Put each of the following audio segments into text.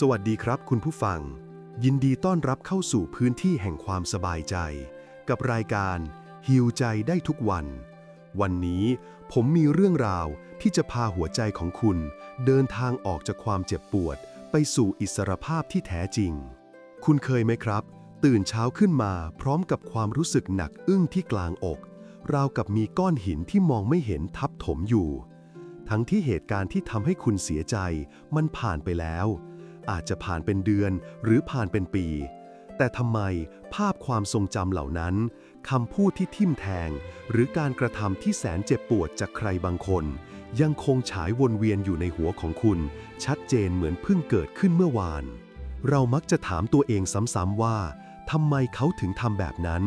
สวัสดีครับคุณผู้ฟัง ยินดีต้อนรับเข้าสู่พื้นที่แห่งความสบายใจ กับรายการฮิวใจได้ทุกวัน วันนี้ผมมีเรื่องราวที่จะพาหัวใจของคุณ เดินทางออกจากความเจ็บปวด ไปสู่อิสรภาพที่แท้จริง คุณเคยไหมครับ ตื่นเช้าขึ้นมาพร้อมกับความรู้สึกหนักอึ้งที่กลางอก ราวกับมีก้อนหินที่มองไม่เห็นทับถมอยู่ ทั้งที่เหตุการณ์ที่ทำให้คุณเสียใจมันผ่านไปแล้ว อาจจะผ่านเป็นเดือนหรือผ่านเป็นปี แต่ทำไมภาพความทรงจำเหล่านั้นคำพูดที่ทิ่มแทง หรือการกระทำที่แสนเจ็บปวดจากใครบางคน ยังคงฉายวนเวียนอยู่ในหัวของคุณ ชัดเจนเหมือนเพิ่งเกิดขึ้นเมื่อวาน เรามักจะถามตัวเองซ้ำๆว่าทำไมเขาถึงทำแบบนั้น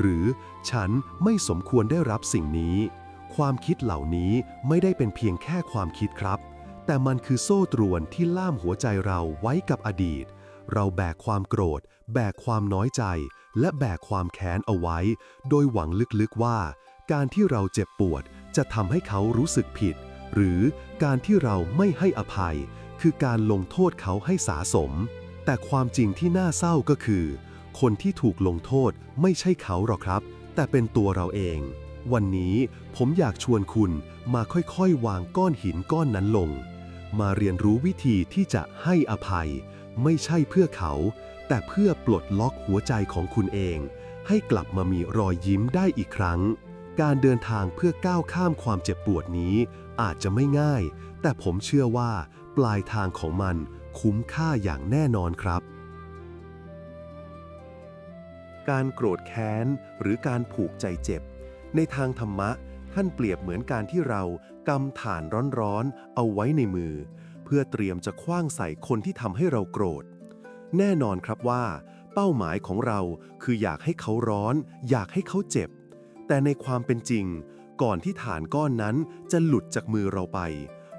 หรือฉันไม่สมควรได้รับสิ่งนี้ ความคิดเหล่านี้ไม่ได้เป็นเพียงแค่ความคิดครับ แต่มันคือโซ่ตรวนที่ล่ามหัวใจเราไว้กับอดีต เราแบกความโกรธ แบกความน้อยใจ และแบกความแค้นเอาไว้ โดยหวังลึกๆว่า การที่เราเจ็บปวดจะทำให้เขารู้สึกผิด หรือการที่เราไม่ให้อภัย คือการลงโทษเขาให้สาสม แต่ความจริงที่น่าเศร้าก็คือ คนที่ถูกลงโทษไม่ใช่เขาหรอกครับ แต่เป็นตัวเราเอง วันนี้ผมอยากชวนคุณมาค่อยๆ วางก้อนหินก้อนนั้นลง มาเรียนรู้วิธีที่จะให้อภัย ไม่ใช่เพื่อเขา แต่เพื่อปลดล็อกหัวใจของคุณเอง ให้กลับมามีรอยยิ้มได้อีกครั้ง การเดินทางเพื่อก้าวข้ามความเจ็บปวดนี้ อาจจะไม่ง่าย แต่ผมเชื่อว่า ปลายทางของมันคุ้มค่าอย่างแน่นอนครับ การโกรธแค้น หรือการผูกใจเจ็บ ในทางธรรมะ ท่านเปรียบเหมือนการที่เรากำถานร้อนๆ เอาไว้ในมือ เพื่อเตรียมจะคว้างใส่คนที่ทำให้เราโกรธ แน่นอนครับว่า เป้าหมายของเราคืออยากให้เขาร้อน อยากให้เขาเจ็บ แต่ในความเป็นจริง ก่อนที่ฐานก้อนนั้นจะหลุดจากมือเราไป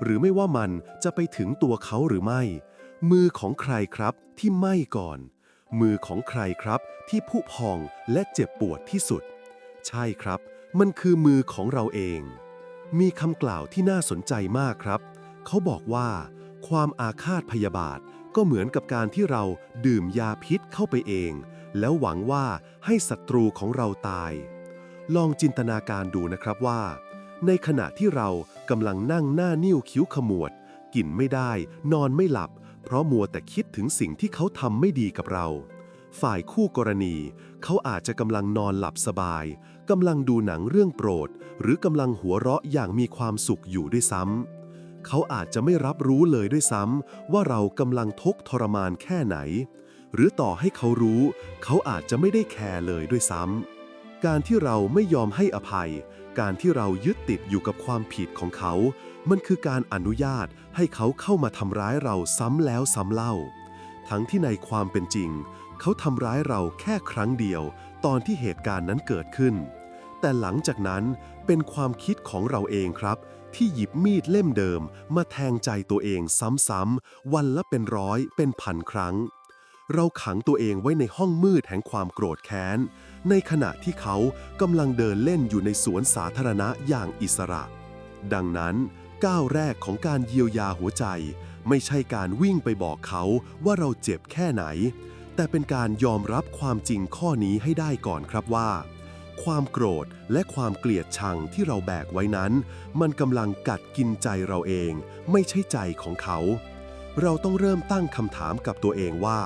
หรือไม่ว่ามันจะไปถึงตัวเขาหรือไม่ มือของใครครับที่ไหม้ก่อน มือของใครครับที่ผุพองและเจ็บปวดที่สุด ใช่ครับ มันคือมือของเราเอง มีคำกล่าวที่น่าสนใจมากครับ เขาบอกว่า ความอาฆาตพยาบาทก็เหมือนกับการที่เราดื่มยาพิษเข้าไปเอง แล้วหวังว่าให้ศัตรูของเราตาย ลองจินตนาการดูนะครับว่า ในขณะที่เรากำลังนั่งหน้านิ้วคิ้วขมวด กินไม่ได้ นอนไม่หลับ เพราะมัวแต่คิดถึงสิ่งที่เขาทำไม่ดีกับเรา ฝ่ายคู่กรณี เขาอาจจะกำลังนอนหลับสบายกำลังดูหนังเรื่องโปรด หรือกำลังหัวเราะอย่างมีความสุขอยู่ด้วยซ้ำเขาอาจจะไม่รับรู้เลยด้วยซ้ำว่าเรากำลังทุกข์ทรมานแค่ไหน หรือต่อให้เขารู้ เขาอาจจะไม่ได้แคร์เลยด้วยซ้ำการที่เราไม่ยอมให้อภัย การที่เรายึดติดอยู่กับความผิดของเขา มันคือการอนุญาตให้เขาเข้ามาทำร้ายเราซ้ำแล้วซ้ำเล่า ทั้งที่ในความเป็นจริง เขาทำร้ายเราแค่ครั้งเดียว ตอนที่เหตุการณ์นั้นเกิดขึ้น แต่หลังจากนั้นเป็นความคิดของเราเองครับ ที่หยิบมีดเล่มเดิม มาแทงใจตัวเองซ้ำๆวันละเป็นร้อยเป็นพันครั้ง เราขังตัวเองไว้ในห้องมืดแห่งความโกรธแค้น ในขณะที่เขากำลังเดินเล่นอยู่ในสวนสาธารณะอย่างอิสระ ดังนั้น ก้าวแรกของการเยียวยาหัวใจ ไม่ใช่การวิ่งไปบอกเขาว่าเราเจ็บแค่ไหน แต่เป็นการยอมรับความจริงข้อนี้ให้ได้ก่อนครับว่า ความโกรธและความเกลียดชังที่เราแบกไว้นั้น มันกำลังกัดกินใจเราเอง ไม่ใช่ใจของเขา เราต้องเริ่มตั้งคำถามกับตัวเองว่า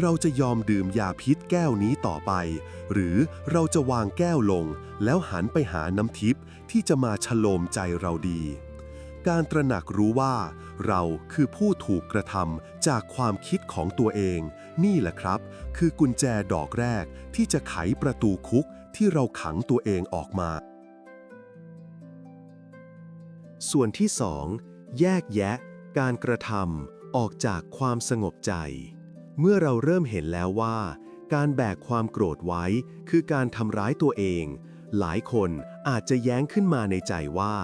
เราจะยอมดื่มยาพิษแก้วนี้ต่อไป หรือเราจะวางแก้วลง แล้วหันไปหาน้ำทิพย์ที่จะมาฉโลมใจเราดี การตระหนักรู้ว่า เราคือผู้ถูกกระทำจากความคิดของตัวเอง นี่แหละครับ คือกุญแจดอกแรกที่จะไขประตูคุกที่เราขังตัวเองออกมา ส่วนที่2แยกแยะ การกระทำออกจากความสงบใจ เมื่อเราเริ่มเห็นแล้วว่า การแบกความโกรธไว้ คือการทำร้ายตัวเอง หลายคนอาจจะแย้งขึ้นมาในใจว่า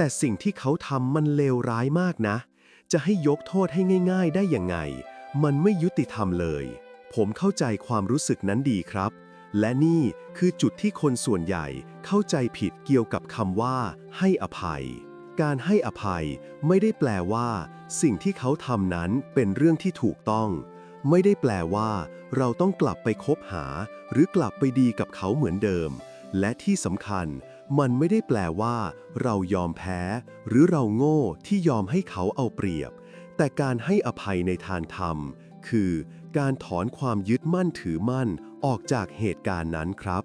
แต่สิ่งที่เขาทำมันเลวร้ายมากนะ จะให้ยกโทษให้ง่าย ๆ ได้ยังไง มันไม่ยุติธรรมเลย ผมเข้าใจความรู้สึกนั้นดีครับ และนี่คือจุดที่คนส่วนใหญ่เข้าใจผิดเกี่ยวกับคำว่า ให้อภัย การให้อภัยไม่ได้แปลว่า สิ่งที่เขาทำนั้นเป็นเรื่องที่ถูกต้อง ไม่ได้แปลว่า เราต้องกลับไปคบหา หรือกลับไปดีกับเขาเหมือนเดิม และที่สำคัญ มันไม่ได้แปลว่า เรายอมแพ้ หรือเราโง่ที่ยอมให้เขาเอาเปรียบ แต่การให้อภัยในทางธรรม คือการถอนความยึดมั่นถือมั่นออกจากเหตุการณ์นั้นครับ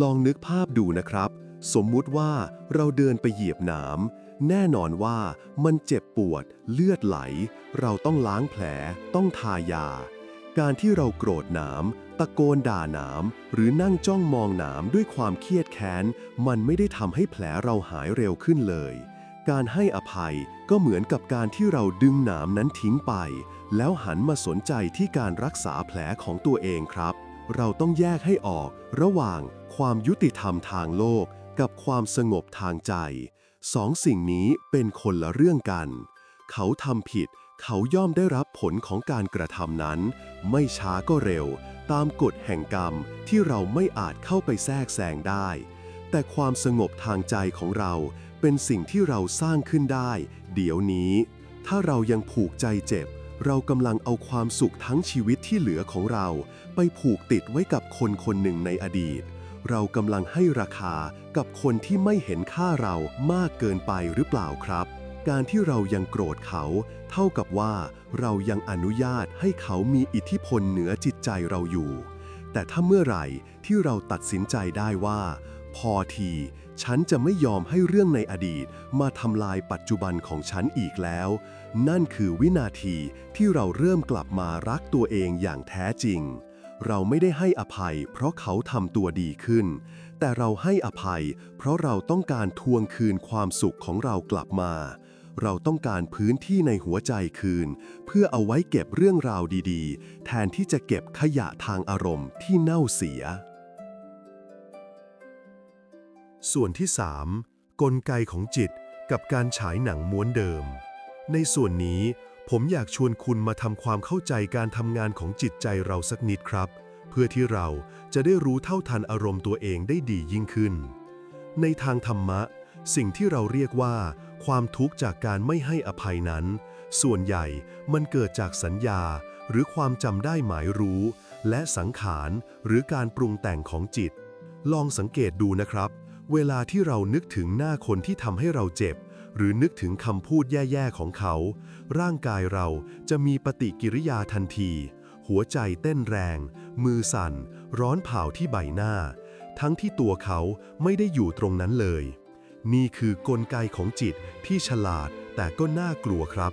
ลองนึกภาพดูนะครับ สมมุติว่าเราเดินไปเหยียบหนามแน่นอนว่ามันเจ็บปวด เลือดไหล เราต้องล้างแผล ต้องทายา การที่เราโกรธหนามตะโกนด่าหนามหรือนั่งจ้องมองหนามด้วยความเครียดแค้น มันไม่ได้ทำให้แผลเราหายเร็วขึ้นเลย การให้อภัยก็เหมือนกับการที่เราดึงหนามนั้นทิ้งไป แล้วหันมาสนใจที่การรักษาแผลของตัวเองครับ เราต้องแยกให้ออก ระหว่างความยุติธรรมทางโลก กับความสงบทางใจสองสิ่งนี้เป็นคนละเรื่องกัน เขาทำผิด เขาย่อมได้รับผลของการกระทำนั้น ไม่ช้าก็เร็ว ตามกฎแห่งกรรมที่เราไม่อาจเข้าไปแทรกแซงได้ แต่ความสงบทางใจของเราเป็นสิ่งที่เราสร้างขึ้นได้ เดี๋ยวนี้ ถ้าเรายังผูกใจเจ็บ เรากำลังเอาความสุขทั้งชีวิตที่เหลือของเรา ไปผูกติดไว้กับคนคนหนึ่งในอดีต เรากำลังให้ราคากับคนที่ไม่เห็นค่าเรามากเกินไปหรือเปล่าครับ การที่เรายังโกรธเขา เท่ากับว่าเรายังอนุญาตให้เขามีอิทธิพลเหนือจิตใจเราอยู่ แต่ถ้าเมื่อไหร่ที่เราตัดสินใจได้ว่า พอที ฉันจะไม่ยอมให้เรื่องในอดีตมาทำลายปัจจุบันของฉันอีกแล้ว นั่นคือวินาทีที่เราเริ่มกลับมารักตัวเองอย่างแท้จริง เราไม่ได้ให้อภัย เพราะเขาทำตัวดีขึ้นแต่เราให้อภัย เพราะเราต้องการทวงคืนความสุขของเรากลับมา เราต้องการพื้นที่ในหัวใจคืน เพื่อเอาไว้เก็บเรื่องราวดีๆ แทนที่จะเก็บขยะทางอารมณ์ที่เน่าเสีย ส่วนที่ 3 กลไกของจิตกับการฉายหนังม้วนเดิม ในส่วนนี้ผมอยากชวนคุณมาทำความเข้าใจการทำงานของจิตใจเราสักนิดครับ เพื่อที่เราจะได้รู้เท่าทันอารมณ์ตัวเองได้ดียิ่งขึ้น ในทางธรรมะ สิ่งที่เราเรียกว่า ความทุกข์จากการไม่ให้อภัยนั้น ส่วนใหญ่มันเกิดจากสัญญา หรือความจำได้หมายรู้ และสังขารหรือการปรุงแต่งของจิต ลองสังเกตดูนะครับ เวลาที่เรานึกถึงหน้าคนที่ทำให้เราเจ็บ หรือนึกถึงคำพูดแย่ๆของเขา ร่างกายเราจะมีปฏิกิริยาทันที หัวใจเต้นแรง มือสั่น ร้อนเผาที่ใบหน้า ทั้งที่ตัวเขาไม่ได้อยู่ตรงนั้นเลย นี่คือกลไกของจิตที่ฉลาดแต่ก็น่ากลัวครับ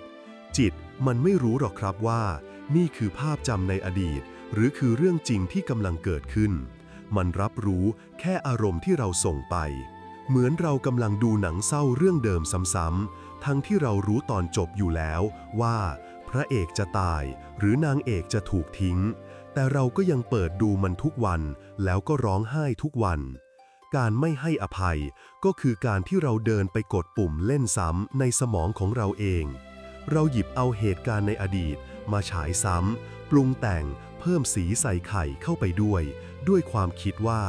จิตมันไม่รู้หรอกครับว่า นี่คือภาพจำในอดีต หรือคือเรื่องจริงที่กำลังเกิดขึ้น มันรับรู้แค่อารมณ์ที่เราส่งไป เหมือนเรากำลังดูหนังเศร้าเรื่องเดิมซ้ำๆทั้งที่เรารู้ตอนจบอยู่แล้วว่า พระเอกจะตาย หรือนางเอกจะถูกทิ้ง แต่เราก็ยังเปิดดูมันทุกวัน แล้วก็ร้องไห้ทุกวัน การไม่ให้อภัย ก็คือการที่เราเดินไปกดปุ่มเล่นซ้ำในสมองของเราเอง เราหยิบเอาเหตุการณ์ในอดีต มาฉายซ้ำปรุงแต่งเพิ่มสีใส่ไข่เข้าไปด้วย ด้วยความคิดว่า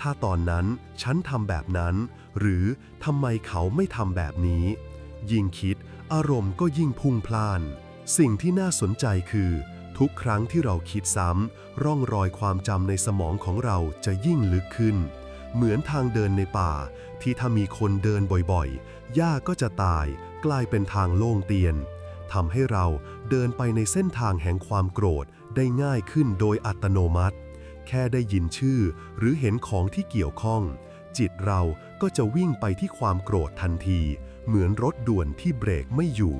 ถ้าตอนนั้นฉันทำแบบนั้น หรือทำไมเขาไม่ทำแบบนี้ ยิ่งคิด อารมณ์ก็ยิ่งพุ่งพล่าน สิ่งที่น่าสนใจคือ ทุกครั้งที่เราคิดซ้ำร่องรอยความจำในสมองของเราจะยิ่งลึกขึ้น เหมือนทางเดินในป่า ที่ถ้ามีคนเดินบ่อยๆ หญ้าก็จะตาย กลายเป็นทางโล่งเตียนทำให้เราเดินไปในเส้นทางแห่งความโกรธได้ง่ายขึ้นโดยอัตโนมัติ แค่ได้ยินชื่อ หรือเห็นของที่เกี่ยวข้อง จิตเราก็จะวิ่งไปที่ความโกรธทันที เหมือนรถด่วนที่เบรกไม่อยู่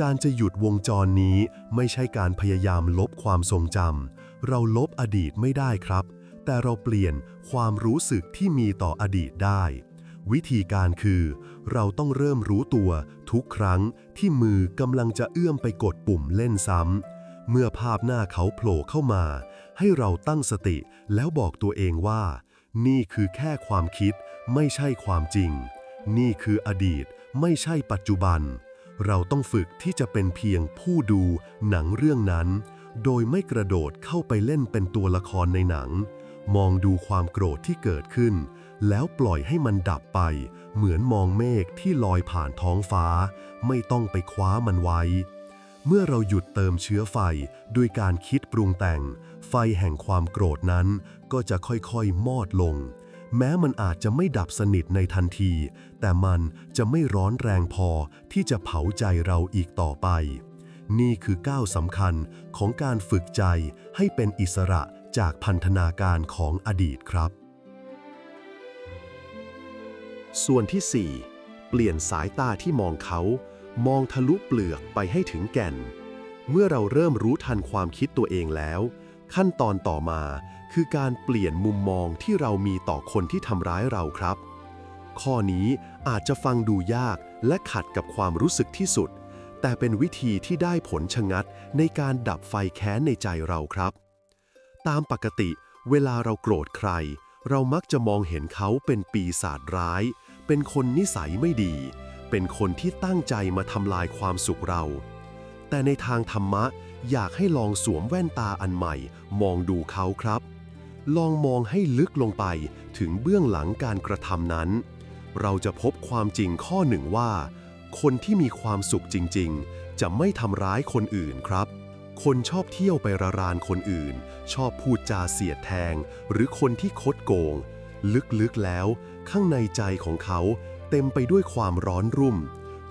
การจะหยุดวงจรนี้ไม่ใช่การพยายามลบความทรงจำเราลบอดีตไม่ได้ครับ แต่เราเปลี่ยนความรู้สึกที่มีต่ออดีตได้ วิธีการคือ เราต้องเริ่มรู้ตัวทุกครั้งที่มือกำลังจะเอื้อมไปกดปุ่มเล่นซ้ำ เมื่อภาพหน้าเขาโผล่เข้ามา ให้เราตั้งสติแล้วบอกตัวเองว่า นี่คือแค่ความคิดไม่ใช่ความจริง นี่คืออดีตไม่ใช่ปัจจุบัน เราต้องฝึกที่จะเป็นเพียงผู้ดูหนังเรื่องนั้น โดยไม่กระโดดเข้าไปเล่นเป็นตัวละครในหนัง มองดูความโกรธที่เกิดขึ้น แล้วปล่อยให้มันดับไป เหมือนมองเมฆที่ลอยผ่านท้องฟ้า ไม่ต้องไปคว้ามันไว้ เมื่อเราหยุดเติมเชื้อไฟด้วยการคิดปรุงแต่ง ไฟแห่งความโกรธนั้นก็จะค่อยๆ มอดลง แม้มันอาจจะไม่ดับสนิทในทันที แต่มันจะไม่ร้อนแรงพอที่จะเผาใจเราอีกต่อไปนี่คือก้าวสำคัญของการฝึกใจให้เป็นอิสระ จากพันธนาการของอดีตครับ ส่วนที่ 4 เปลี่ยนสายตาที่มองเขา มองทะลุเปลือกไปให้ถึงแก่น เมื่อเราเริ่มรู้ทันความคิดตัวเองแล้ว ขั้นตอนต่อมาคือการเปลี่ยนมุมมองที่เรามีต่อคนที่ทำร้ายเราครับ ข้อนี้อาจจะฟังดูยากและขัดกับความรู้สึกที่สุด แต่เป็นวิธีที่ได้ผลชะงัดในการดับไฟแค้นในใจเราครับ ตามปกติ เวลาเราโกรธใคร เรามักจะมองเห็นเขาเป็นปีศาจร้าย เป็นคนนิสัยไม่ดี เป็นคนที่ตั้งใจมาทำลายความสุขเรา แต่ในทางธรรมะอยากให้ลองสวมแว่นตาอันใหม่ มองดูเขาครับ ลองมองให้ลึกลงไปถึงเบื้องหลังการกระทำนั้น เราจะพบความจริงข้อหนึ่งว่า คนที่มีความสุขจริง ๆ จะไม่ทำร้ายคนอื่นครับ คนชอบเที่ยวไประรานคนอื่น ชอบพูดจาเสียดแทง หรือคนที่คดโกง ลึกๆแล้ว ข้างในใจของเขา เต็มไปด้วยความร้อนรุ่ม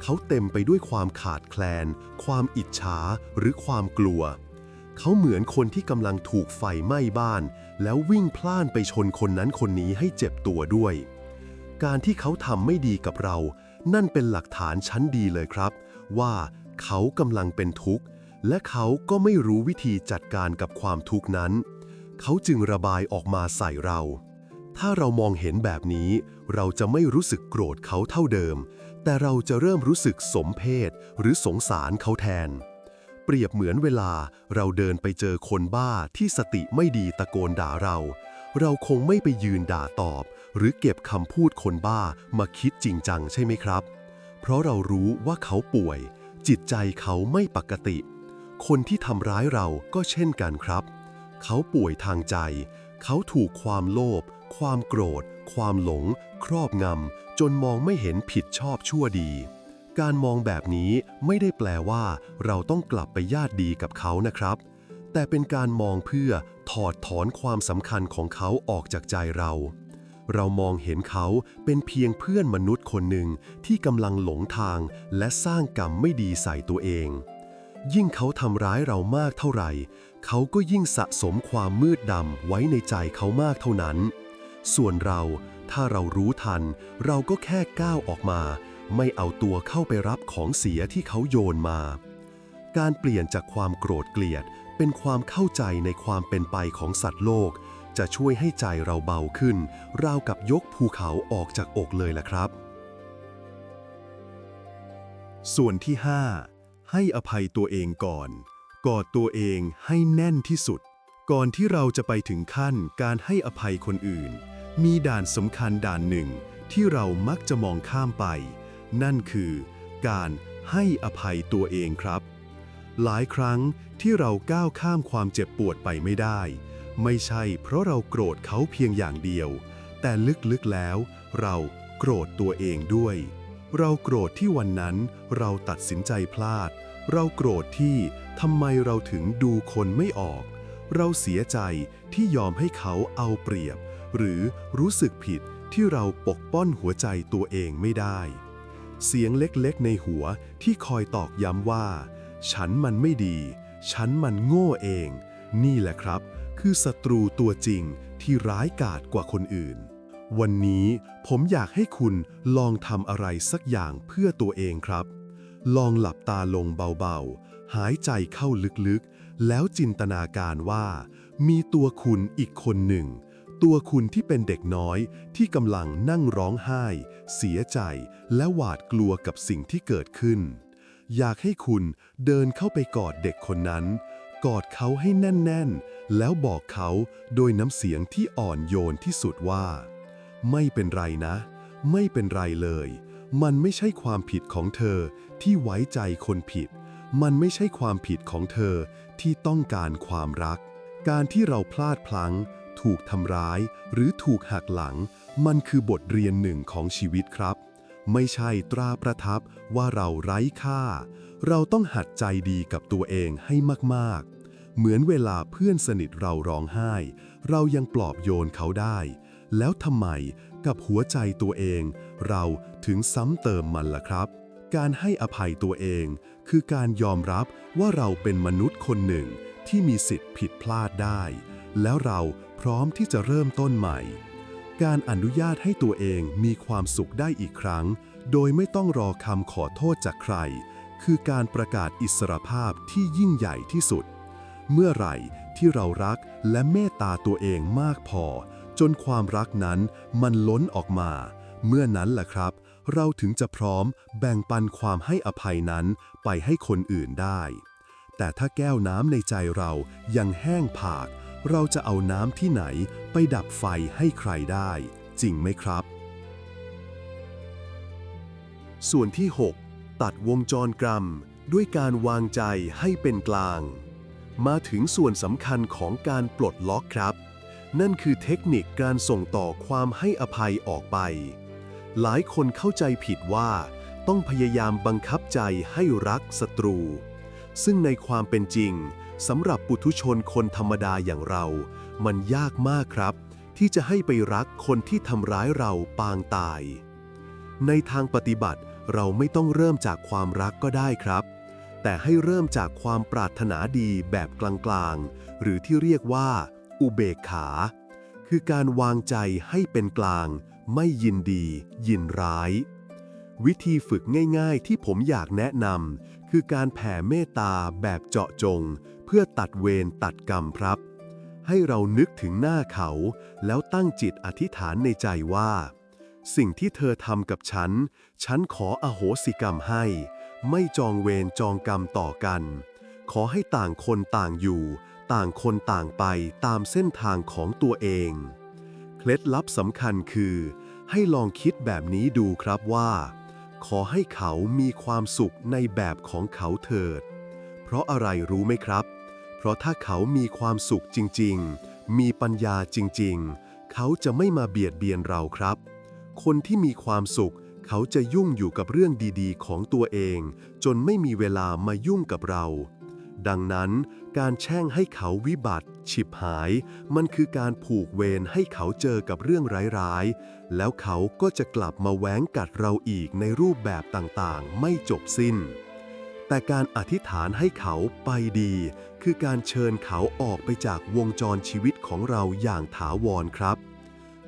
เขาเต็มไปด้วยความขาดแคลน ความอิจฉาหรือความกลัว เขาเหมือนคนที่กำลังถูกไฟไหม้บ้าน แล้ววิ่งพล่านไปชนคนนั้นคนนี้ให้เจ็บตัวด้วย การที่เขาทำไม่ดีกับเรา นั่นเป็นหลักฐานชั้นดีเลยครับ ว่าเขากำลังเป็นทุกข์ และเขาก็ไม่รู้วิธีจัดการกับความทุกข์นั้น เขาจึงระบายออกมาใส่เรา ถ้าเรามองเห็นแบบนี้ เราจะไม่รู้สึกโกรธเขาเท่าเดิม แต่เราจะเริ่มรู้สึกสมเพศหรือสงสารเขาแทน เปรียบเหมือนเวลาเราเดินไปเจอคนบ้าที่สติไม่ดีตะโกนด่าเรา เราคงไม่ไปยืนด่าตอบ หรือเก็บคำพูดคนบ้ามาคิดจริงจังใช่ไหมครับ เพราะเรารู้ว่าเขาป่วย จิตใจเขาไม่ปกติ คนที่ทำร้ายเราก็เช่นกันครับ เขาป่วยทางใจ เขาถูกความโลภ ความโกรธ ความหลง ครอบงำ จนมองไม่เห็นผิดชอบชั่วดี การมองแบบนี้ไม่ได้แปลว่า เราต้องกลับไปญาติดีกับเขานะครับ แต่เป็นการมองเพื่อถอดถอนความสำคัญของเขาออกจากใจเรา เรามองเห็นเขาเป็นเพียงเพื่อนมนุษย์คนหนึ่งที่กำลังหลงทางและสร้างกรรมไม่ดีใส่ตัวเอง ยิ่งเขาทำร้ายเรามากเท่าไหร่ เขาก็ยิ่งสะสมความมืดดำไว้ในใจเขามากเท่านั้น ส่วนเราถ้าเรารู้ทัน เราก็แค่ก้าวออกมา ไม่เอาตัวเข้าไปรับของเสียที่เขาโยนมา การเปลี่ยนจากความโกรธเกลียด เป็นความเข้าใจในความเป็นไปของสัตว์โลก จะช่วยให้ใจเราเบาขึ้น ราวกับยกภูเขาออกจากอกเลยล่ะครับ ส่วนที่ 5 ให้อภัยตัวเองก่อน กอดตัวเองให้แน่นที่สุด ก่อนที่เราจะไปถึงขั้นการให้อภัยคนอื่น มีด่านสำคัญด่านหนึ่งที่เรามักจะมองข้ามไป นั่นคือการให้อภัยตัวเองครับ หลายครั้งที่เราก้าวข้ามความเจ็บปวดไปไม่ได้ ไม่ใช่เพราะเราโกรธเขาเพียงอย่างเดียว แต่ลึกๆแล้วเราโกรธตัวเองด้วย เราโกรธที่วันนั้นเราตัดสินใจพลาด เราโกรธที่ทำไมเราถึงดูคนไม่ออก เราเสียใจที่ยอมให้เขาเอาเปรียบ หรือรู้สึกผิดที่เราปกป้อนหัวใจตัวเองไม่ได้ เสียงเล็กๆในหัวที่คอยตอกย้ำว่า ฉันมันไม่ดี ฉันมันโง่เอง นี่แหละครับ คือศัตรูตัวจริงที่ร้ายกาจกว่าคนอื่น วันนี้ผมอยากให้คุณลองทำอะไรสักอย่างเพื่อตัวเองครับ ลองหลับตาลงเบาๆ หายใจเข้าลึกๆ แล้วจินตนาการว่า มีตัวคุณอีกคนหนึ่ง ตัวคุณที่เป็นเด็กน้อยที่กำลังนั่งร้องไห้ เสียใจ และหวาดกลัวกับสิ่งที่เกิดขึ้น อยากให้คุณเดินเข้าไปกอดเด็กคนนั้น กอดเขาให้แน่นๆ แล้วบอกเขาโดยน้ำเสียงที่อ่อนโยนที่สุดว่า ไม่เป็นไรนะ ไม่เป็นไรเลย มันไม่ใช่ความผิดของเธอที่ไว้ใจคนผิด มันไม่ใช่ความผิดของเธอที่ต้องการความรัก การที่เราพลาดพลั้ง ถูกทำร้าย หรือถูกหักหลัง มันคือบทเรียนหนึ่งของชีวิตครับ ไม่ใช่ตราประทับว่าเราไร้ค่า เราต้องหัดใจดีกับตัวเองให้มากๆ เหมือนเวลาเพื่อนสนิทเราร้องไห้ เรายังปลอบโยนเขาได้ แล้วทำไมกับหัวใจตัวเอง เราถึงซ้ำเติมมันล่ะครับ การให้อภัยตัวเอง คือการยอมรับว่าเราเป็นมนุษย์คนหนึ่งที่มีสิทธิ์ผิดพลาดได้ แล้วเราพร้อมที่จะเริ่มต้นใหม่ การอนุญาตให้ตัวเองมีความสุขได้อีกครั้ง โดยไม่ต้องรอคำขอโทษจากใคร คือการประกาศอิสรภาพที่ยิ่งใหญ่ที่สุด เมื่อไหร่ที่เรารักและเมตตาตัวเองมากพอ จนความรักนั้นมันล้นออกมา เมื่อนั้นแหละครับ เราถึงจะพร้อมแบ่งปันความให้อภัยนั้นไปให้คนอื่นได้ แต่ถ้าแก้วน้ำในใจเรายังแห้งผาก เราจะเอาน้ำที่ไหนไปดับไฟให้ใครได้ จริงไหมครับ ส่วนที่ 6 ตัดวงจรกรรมด้วยการวางใจให้เป็นกลาง มาถึงส่วนสำคัญของการปลดล็อกครับ นั่นคือเทคนิคการส่งต่อความให้อภัยออกไป หลายคนเข้าใจผิดว่า ต้องพยายามบังคับใจให้รักศัตรู ซึ่งในความเป็นจริงสำหรับปุถุชนคนธรรมดาอย่างเรา มันยากมากครับ ที่จะให้ไปรักคนที่ทำร้ายเราปางตาย ในทางปฏิบัติเราไม่ต้องเริ่มจากความรักก็ได้ครับ แต่ให้เริ่มจากความปรารถนาดีแบบกลางๆ หรือที่เรียกว่า อุเบกขา คือการวางใจให้เป็นกลาง ไม่ยินดี ยินร้าย วิธีฝึกง่ายๆ ที่ผมอยากแนะนำคือการแผ่เมตตาแบบเจาะจง เพื่อตัดเวรตัดกรรมครับ ให้เรานึกถึงหน้าเขา แล้วตั้งจิตอธิษฐานในใจว่า สิ่งที่เธอทำกับฉัน ฉันขออโหสิกรรมให้ ไม่จองเวรจองกรรมต่อกัน ขอให้ต่างคนต่างอยู่ ต่างคนต่างไปตามเส้นทางของตัวเอง เคล็ดลับสำคัญคือ ให้ลองคิดแบบนี้ดูครับว่า ขอให้เขามีความสุขในแบบของเขาเถิด เพราะอะไรรู้ไหมครับ เพราะถ้าเขามีความสุขจริง ๆ มีปัญญาจริง ๆ เขาจะไม่มาเบียดเบียนเราครับ คนที่มีความสุขเขาจะยุ่งอยู่กับเรื่องดีๆ ของตัวเอง จนไม่มีเวลามายุ่งกับเรา ดังนั้น การแช่งให้เขาวิบัติ ฉิบหาย มันคือการผูกเวรให้เขาเจอกับเรื่องร้ายๆ แล้วเขาก็จะกลับมาแหวงกัดเราอีกในรูปแบบต่างๆ ไม่จบสิ้น แต่การอธิษฐานให้เขาไปดี คือการเชิญเขาออกไปจากวงจรชีวิตของเราอย่างถาวรครับ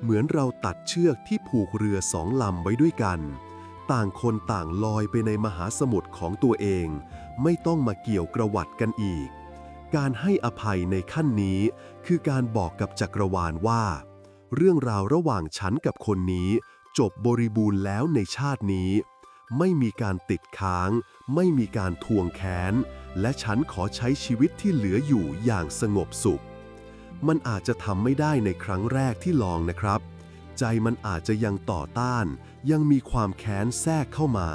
เหมือนเราตัดเชือกที่ผูกเรือสองลำไว้ด้วยกัน ต่างคนต่างลอยไปในมหาสมุทรของตัวเอง ไม่ต้องมาเกี่ยวกระวัดกันอีก การให้อภัยในขั้นนี้คือการบอกกับจักรวาลว่า เรื่องราวระหว่างฉันกับคนนี้ จบบริบูรณ์แล้วในชาตินี้ ไม่มีการติดค้าง ไม่มีการทวงแค้น และฉันขอใช้ชีวิตที่เหลืออยู่อย่างสงบสุข มันอาจจะทำไม่ได้ในครั้งแรกที่ลองนะครับ ใจมันอาจจะยังต่อต้าน ยังมีความแค้นแทรกเข้ามา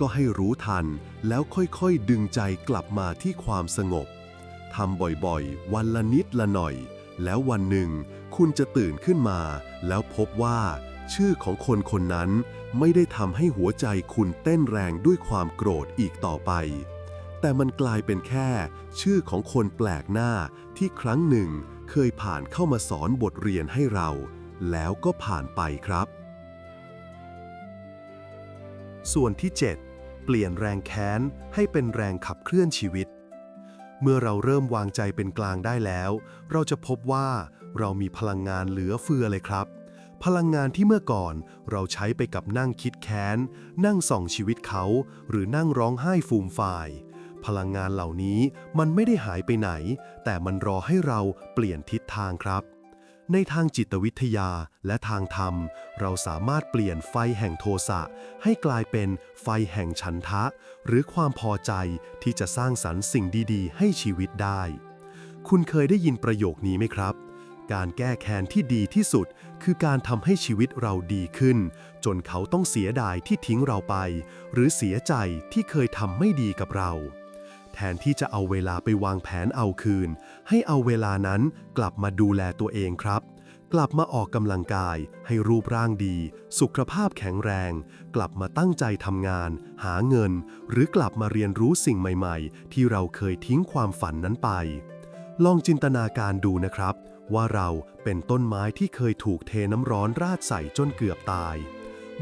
ก็ให้รู้ทันแล้วค่อยๆดึงใจกลับมาที่ความสงบทำบ่อยๆ วันละนิดละหน่อย แล้ววันหนึ่ง คุณจะตื่นขึ้นมา แล้วพบว่า ชื่อของคนคนนั้นไม่ได้ทำให้หัวใจคุณเต้นแรงด้วยความโกรธอีกต่อไป แต่มันกลายเป็นแค่ ชื่อของคนแปลกหน้าที่ครั้งหนึ่งเคยผ่านเข้ามาสอนบทเรียนให้เรา แล้วก็ผ่านไปครับ ส่วนที่ 7 เปลี่ยนแรงแค้นให้เป็นแรงขับเคลื่อนชีวิต เมื่อเราเริ่มวางใจเป็นกลางได้แล้ว เราจะพบว่าเรามีพลังงานเหลือเฟือเลยครับ พลังงานที่เมื่อก่อนเราใช้ไปกับนั่งคิดแค้น นั่งส่องชีวิตเขา หรือนั่งร้องไห้ฟูมฟาย พลังงานเหล่านี้มันไม่ได้หายไปไหน แต่มันรอให้เราเปลี่ยนทิศทางครับ ในทางจิตวิทยาและทางธรรม เราสามารถเปลี่ยนไฟแห่งโทสะให้กลายเป็นไฟแห่งฉันทะ หรือความพอใจที่จะสร้างสรรค์สิ่งดีๆ ให้ชีวิตได้ คุณเคยได้ยินประโยคนี้ไหมครับ การแก้แค้นที่ดีที่สุด คือการทำให้ชีวิตเราดีขึ้น จนเขาต้องเสียดายที่ทิ้งเราไป หรือเสียใจที่เคยทำไม่ดีกับเรา แทนที่จะเอาเวลาไปวางแผนเอาคืน ให้เอาเวลานั้นกลับมาดูแลตัวเองครับ กลับมาออกกำลังกาย ให้รูปร่างดี สุขภาพแข็งแรง กลับมาตั้งใจทำงาน หาเงิน หรือกลับมาเรียนรู้สิ่งใหม่ๆ ที่เราเคยทิ้งความฝันนั้นไป ลองจินตนาการดูนะครับ ว่าเราเป็นต้นไม้ที่เคยถูกเทน้ำร้อนราดใส่จนเกือบตาย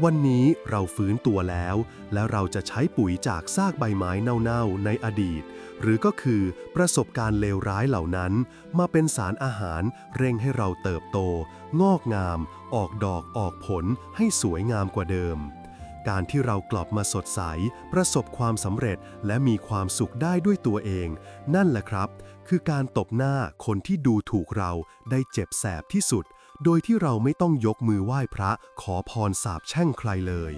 วันนี้เราฟื้นตัวแล้ว และเราจะใช้ปุ๋ยจากซากใบไม้เน่าๆในอดีต หรือก็คือประสบการณ์เลวร้ายเหล่านั้น มาเป็นสารอาหารเร่งให้เราเติบโต งอกงาม ออกดอกออกผลให้สวยงามกว่าเดิม การที่เรากลับมาสดใส ประสบความสำเร็จและมีความสุขได้ด้วยตัวเอง นั่นแหละครับ คือการตบหน้าคนที่ดูถูกเราได้เจ็บแสบที่สุด โดยที่เราไม่ต้องยกมือไหว้พระขอพรสาบแช่งใครเลย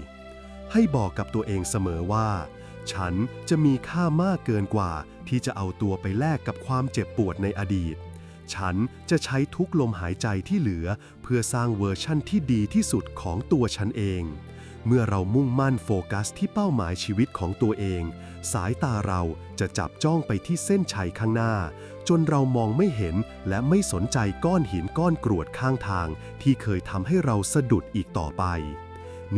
ให้บอกกับตัวเองเสมอว่า ฉันจะมีค่ามากเกินกว่าที่จะเอาตัวไปแลกกับความเจ็บปวดในอดีต ฉันจะใช้ทุกลมหายใจที่เหลือ เพื่อสร้างเวอร์ชั่นที่ดีที่สุดของตัวฉันเอง เมื่อเรามุ่งมั่นโฟกัสที่เป้าหมายชีวิตของตัวเอง สายตาเราจะจับจ้องไปที่เส้นชัยข้างหน้า จนเรามองไม่เห็นและไม่สนใจก้อนหินก้อนกรวดข้างทาง ที่เคยทำให้เราสะดุดอีกต่อไป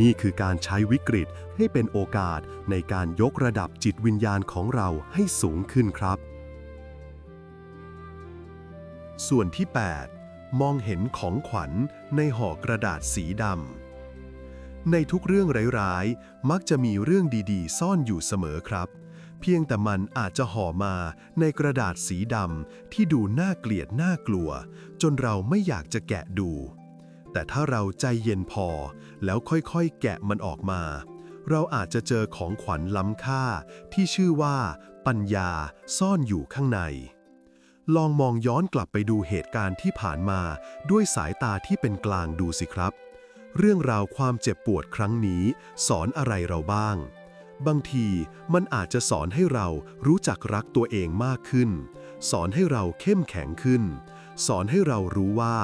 นี่คือการใช้วิกฤตให้เป็นโอกาสในการยกระดับจิตวิญญาณของเราให้สูงขึ้นครับ ส่วนที่ 8 มองเห็นของขวัญในห่อกระดาษสีดำ ในทุกเรื่องร้ายๆ มักจะมีเรื่องดีๆ ซ่อนอยู่เสมอครับ เพียงแต่มันอาจจะห่อมาในกระดาษสีดำที่ดูน่าเกลียดน่ากลัว จนเราไม่อยากจะแกะดู แต่ถ้าเราใจเย็นพอ แล้วค่อยๆ แกะมันออกมา เราอาจจะเจอของขวัญล้ำค่าที่ชื่อว่า ปัญญาซ่อนอยู่ข้างใน ลองมองย้อนกลับไปดูเหตุการณ์ที่ผ่านมาด้วยสายตาที่เป็นกลางดูสิครับ เรื่องราวความเจ็บปวดครั้งนี้ สอนอะไรเราบ้าง บางทีมันอาจจะสอนให้เรารู้จักรักตัวเองมากขึ้น สอนให้เราเข้มแข็งขึ้น สอนให้เรารู้ว่า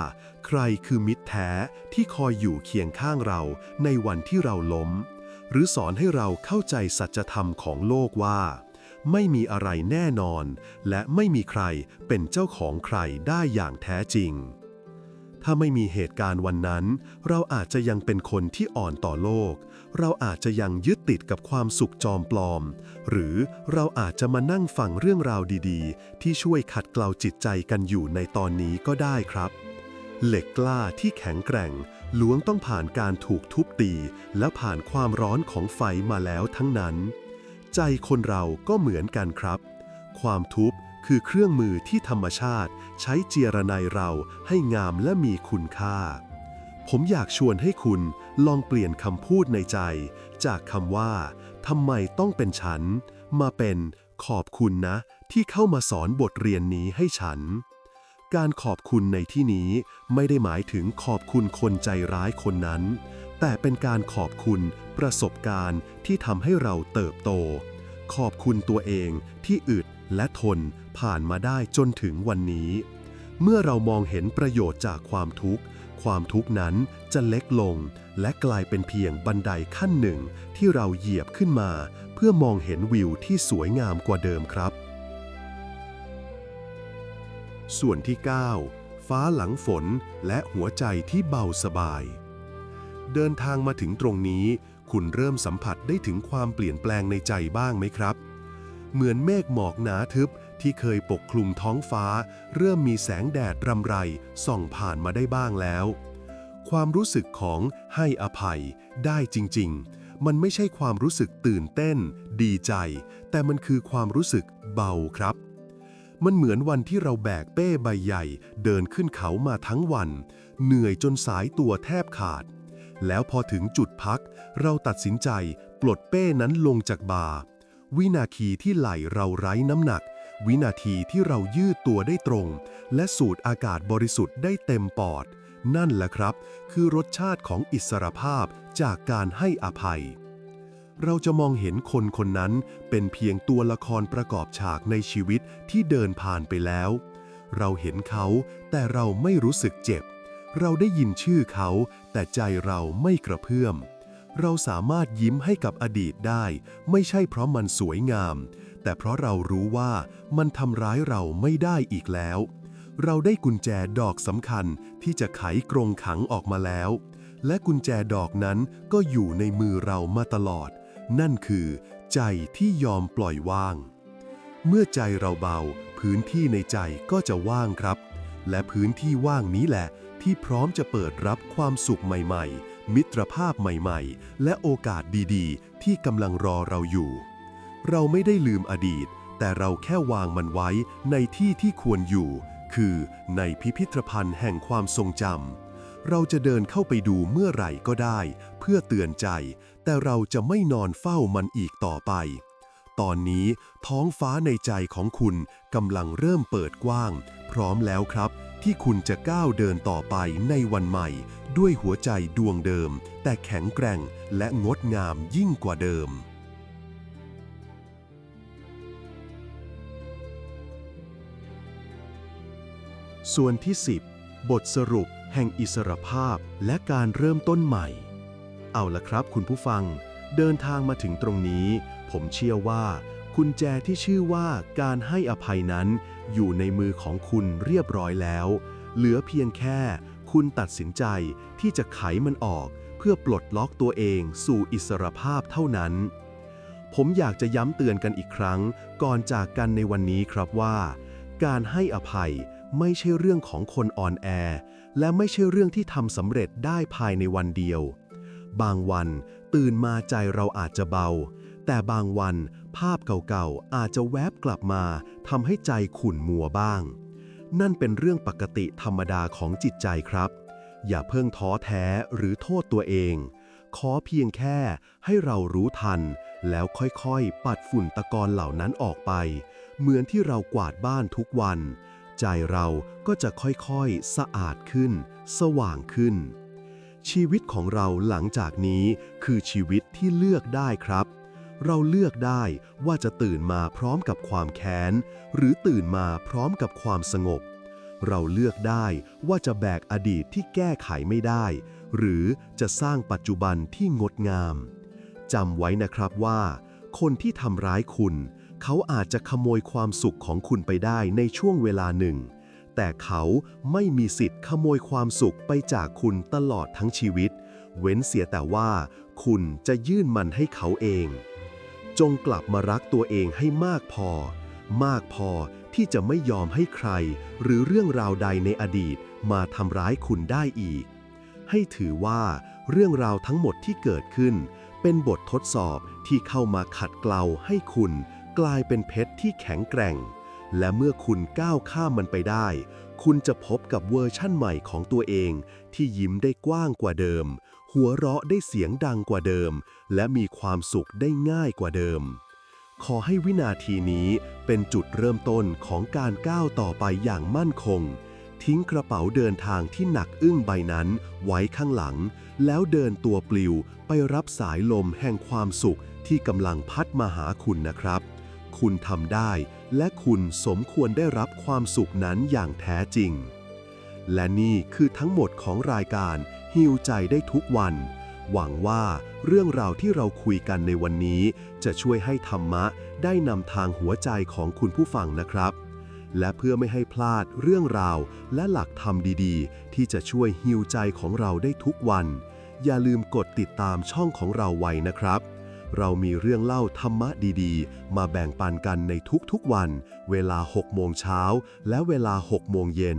ใครคือมิตรแท้ที่คอยอยู่เคียงข้างเราในวันที่เราล้ม หรือสอนให้เราเข้าใจสัจธรรมของโลกว่า ไม่มีอะไรแน่นอน และไม่มีใครเป็นเจ้าของใครได้อย่างแท้จริง ถ้าไม่มีเหตุการณ์วันนั้น เราอาจจะยังเป็นคนที่อ่อนต่อโลก เราอาจจะยังยึดติดกับความสุขจอมปลอม หรือเราอาจจะมานั่งฟังเรื่องราวดีๆ ที่ช่วยขัดเกลาจิตใจกันอยู่ในตอนนี้ก็ได้ครับ เหล็กกล้าที่แข็งแกร่งล้วนต้องผ่านการถูกทุบตี และผ่านความร้อนของไฟมาแล้วทั้งนั้น ใจคนเราก็เหมือนกันครับ ความทุบ คือเครื่องมือที่ธรรมชาติใช้เจียรนายเราให้งามและมีคุณค่า ผมอยากชวนให้คุณลองเปลี่ยนคำพูดในใจ จากคำว่าทำไมต้องเป็นฉัน มาเป็นขอบคุณนะ ที่เข้ามาสอนบทเรียนนี้ให้ฉัน การขอบคุณในที่นี้ไม่ได้หมายถึงขอบคุณคนใจร้ายคนนั้น แต่เป็นการขอบคุณประสบการณ์ที่ทำให้เราเติบโต ขอบคุณตัวเองที่อึด และทนผ่านมาได้จนถึงวันนี้ เมื่อเรามองเห็นประโยชน์จากความทุกข์ ความทุกข์นั้นจะเล็กลง และกลายเป็นเพียงบันไดขั้นหนึ่งที่เราเหยียบขึ้นมา เพื่อมองเห็นวิวที่สวยงามกว่าเดิมครับ ส่วนที่ 9 ฟ้าหลังฝนและหัวใจที่เบาสบาย เดินทางมาถึงตรงนี้ คุณเริ่มสัมผัสได้ถึงความเปลี่ยนแปลงในใจบ้างไหมครับ เหมือนเมฆหมอกหนาทึบที่เคยปกคลุมท้องฟ้า เริ่มมีแสงแดดรำไรส่องผ่านมาได้บ้างแล้ว ความรู้สึกของให้อภัยได้จริง ๆ มันไม่ใช่ความรู้สึกตื่นเต้น ดีใจ แต่มันคือความรู้สึกเบาครับ มันเหมือนวันที่เราแบกเป้ใบใหญ่ เดินขึ้นเขามาทั้งวัน เหนื่อยจนสายตัวแทบขาด แล้วพอถึงจุดพัก เราตัดสินใจปลดเป้นั้นลงจากบ่า วินาทีที่ไหลเราไร้น้ำหนัก วินาทีที่เรายืดตัวได้ตรง และสูดอากาศบริสุทธิ์ได้เต็มปอด นั่นแหละครับ คือรสชาติของอิสรภาพจากการให้อภัย เราจะมองเห็นคนคนนั้นเป็นเพียงตัวละครประกอบฉากในชีวิตที่เดินผ่านไปแล้ว เราเห็นเขาแต่เราไม่รู้สึกเจ็บ เราได้ยินชื่อเขาแต่ใจเราไม่กระเพื่อม เราสามารถยิ้มให้กับอดีตได้ ไม่ใช่เพราะมันสวยงาม แต่เพราะเรารู้ว่ามันทำร้ายเราไม่ได้อีกแล้ว เราได้กุญแจดอกสำคัญที่จะไขกรงขังออกมาแล้ว และกุญแจดอกนั้นก็อยู่ในมือเรามาตลอด นั่นคือ ใจที่ยอมปล่อยวาง เมื่อใจเราเบา พื้นที่ในใจก็จะว่างครับ และพื้นที่ว่างนี้แหละ ที่พร้อมจะเปิดรับความสุขใหม่ ๆ มิตรภาพใหม่ๆ และโอกาสดีๆ ที่กำลังรอเราอยู่ เราไม่ได้ลืมอดีต แต่เราแค่วางมันไว้ในที่ที่ควรอยู่ คือในพิพิธภัณฑ์แห่งความทรงจำเราจะเดินเข้าไปดูเมื่อไหร่ก็ได้ เพื่อเตือนใจ แต่เราจะไม่นอนเฝ้ามันอีกต่อไป ตอนนี้ท้องฟ้าในใจของคุณกำลังเริ่มเปิดกว้าง พร้อมแล้วครับ ที่คุณจะก้าวเดินต่อไปในวันใหม่ ด้วยหัวใจดวงเดิม แต่แข็งแกร่งและงดงามยิ่งกว่าเดิม ส่วนที่ 10 บทสรุปแห่งอิสรภาพและการเริ่มต้นใหม่ เอาละครับคุณผู้ฟัง เดินทางมาถึงตรงนี้ ผมเชื่อว่า กุญแจที่ชื่อว่าการให้อภัยนั้นอยู่ในมือของคุณเรียบร้อยแล้ว เหลือเพียงแค่คุณตัดสินใจที่จะไขมันออก เพื่อปลดล็อกตัวเองสู่อิสรภาพเท่านั้น ผมอยากจะย้ำเตือนกันอีกครั้ง ก่อนจากกันในวันนี้ครับว่า การให้อภัยไม่ใช่เรื่องของคนอ่อนแอ และไม่ใช่เรื่องที่ทำสำเร็จได้ภายในวันเดียว บางวันตื่นมาใจเราอาจจะเบา แต่บางวันภาพเก่าๆ อาจจะแวบกลับมาทำให้ใจขุ่นมัวบ้าง นั่นเป็นเรื่องปกติธรรมดาของจิตใจครับ อย่าเพิ่งท้อแท้หรือโทษตัวเอง ขอเพียงแค่ให้เรารู้ทัน แล้วค่อยๆ ปัดฝุ่นตะกอนเหล่านั้นออกไป เหมือนที่เรากวาดบ้านทุกวัน ใจเราก็จะค่อยๆ สะอาดขึ้น สว่างขึ้น ชีวิตของเราหลังจากนี้คือชีวิตที่เลือกได้ครับ เราเลือกได้ว่าจะตื่นมาพร้อมกับความแค้น หรือตื่นมาพร้อมกับความสงบ เราเลือกได้ว่าจะแบกอดีตที่แก้ไขไม่ได้ หรือจะสร้างปัจจุบันที่งดงามจำไว้นะครับว่า คนที่ทำร้ายคุณ เขาอาจจะขโมยความสุขของคุณไปได้ในช่วงเวลาหนึ่ง แต่เขาไม่มีสิทธิ์ขโมยความสุขไปจากคุณตลอดทั้งชีวิต เว้นเสียแต่ว่า คุณจะยื่นมันให้เขาเอง จงกลับมารักตัวเองให้มากพอ มากพอที่จะไม่ยอมให้ใคร หรือเรื่องราวใดในอดีตมาทำร้ายคุณได้อีก ให้ถือว่าเรื่องราวทั้งหมดที่เกิดขึ้น เป็นบททดสอบที่เข้ามาขัดเกลาให้คุณ กลายเป็นเพชรที่แข็งแกร่ง และเมื่อคุณก้าวข้ามมันไปได้ คุณจะพบกับเวอร์ชั่นใหม่ของตัวเอง ที่ยิ้มได้กว้างกว่าเดิม หัวเราะได้เสียงดังกว่าเดิม และมีความสุขได้ง่ายกว่าเดิม ขอให้วินาทีนี้เป็นจุดเริ่มต้นของการก้าวต่อไปอย่างมั่นคง ทิ้งกระเป๋าเดินทางที่หนักอึ้งใบนั้นไว้ข้างหลัง แล้วเดินตัวปลิวไปรับสายลมแห่งความสุขที่กำลังพัดมาหาคุณนะครับ คุณทำได้ และคุณสมควรได้รับความสุขนั้นอย่างแท้จริง และนี่คือทั้งหมดของรายการ ฮิวใจได้ทุกวัน หวังว่าเรื่องราวที่เราคุยกันในวันนี้ จะช่วยให้ธรรมะได้นำทางหัวใจของคุณผู้ฟังนะครับ และเพื่อไม่ให้พลาดเรื่องราวและหลักธรรมดีๆ ที่จะช่วยฮิวใจของเราได้ทุกวัน อย่าลืมกดติดตามช่องของเราไว้นะครับเรามีเรื่องเล่าธรรมะดีๆ มาแบ่งปันกันในทุกๆวัน เวลา 6 โมงเช้า และเวลา 6 โมงเย็น